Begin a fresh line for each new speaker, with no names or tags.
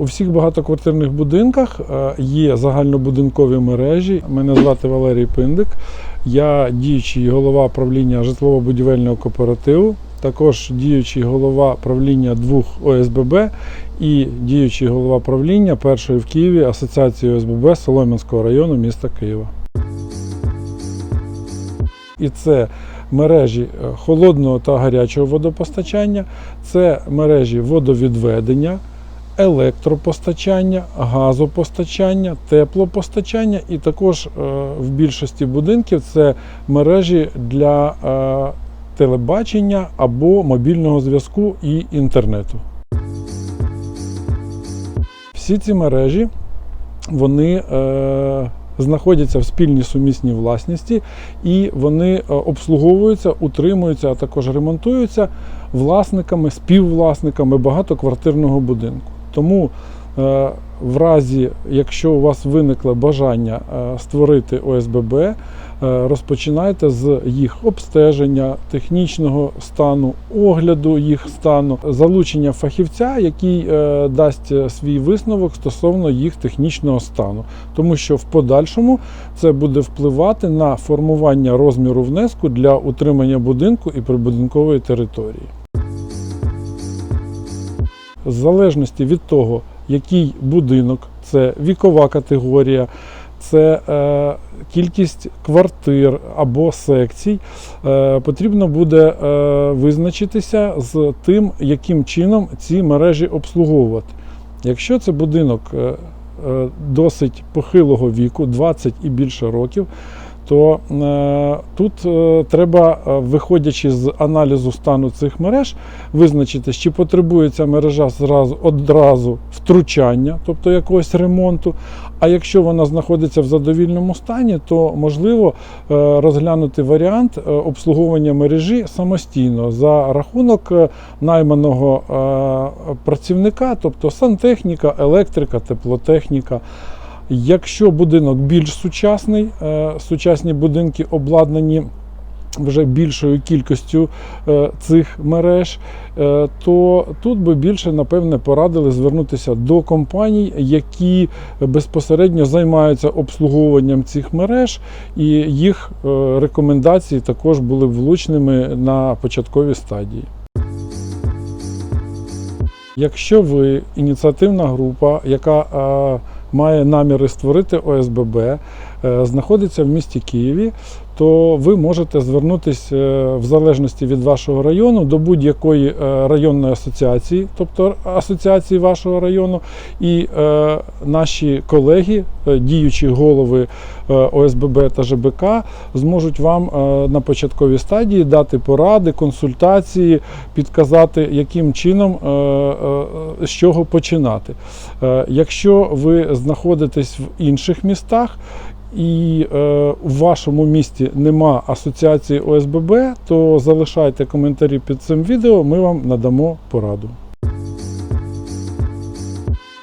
У всіх багатоквартирних будинках е, є загальнобудинкові мережі. Мене звати Валерій Пиндик. Я діючий голова правління житлово-будівельного кооперативу, також діючий голова правління двох ОСББ і діючий голова правління першої в Києві Асоціації ОСББ Солом'янського району міста Києва. І це мережі е, холодного та гарячого водопостачання, це мережі водовідведення, електропостачання, газопостачання, теплопостачання, і також е, в більшості будинків це мережі для е, телебачення або мобільного зв'язку і інтернету. Всі ці мережі вони е, знаходяться в спільній сумісній власності і вони обслуговуються, утримуються, а також ремонтуються власниками, співвласниками багатоквартирного будинку. Тому е, в разі, якщо у вас виникло бажання е, створити ОСББ, е, розпочинайте з їх обстеження, технічного стану, огляду їх стану, залучення фахівця, який дасть свій висновок стосовно їх технічного стану, тому що в подальшому це буде впливати на формування розміру внеску для утримання будинку і прибудинкової території. В залежності від того, який будинок, це вікова категорія, це е, кількість квартир або секцій, е, потрібно буде е, визначитися з тим, яким чином ці мережі обслуговувати. Якщо це будинок е, е, досить похилого віку, 20 і більше років, то е, тут е, треба, е, виходячи з аналізу стану цих мереж, визначити, чи потребує ця мережа зразу одразу втручання, тобто якогось ремонту. А якщо вона знаходиться в задовільному стані, то можливо розглянути варіант обслуговування мережі самостійно за рахунок найманого працівника, тобто сантехніка, електрика, теплотехніка. Якщо будинок більш сучасний, е, сучасні будинки обладнані вже більшою кількістю е, цих мереж, е, то тут би більше, напевне, порадили звернутися до компаній, які безпосередньо займаються обслуговуванням цих мереж, і їх рекомендації також були влучними на початковій стадії. Якщо ви ініціативна група, яка е, має наміри створити ОСББ, е, знаходиться в місті Києві, то ви можете звернутися е, в залежності від вашого району до будь-якої е, районної асоціації, тобто асоціації вашого району, і е, наші колеги, діючі голови ОСББ та ЖБК, зможуть вам на початковій стадії дати поради, консультації, підказати, яким чином з чого починати. Якщо ви знаходитесь в інших містах, і е, у вашому місті нема асоціації ОСББ, то залишайте коментарі під цим відео, ми вам надамо пораду.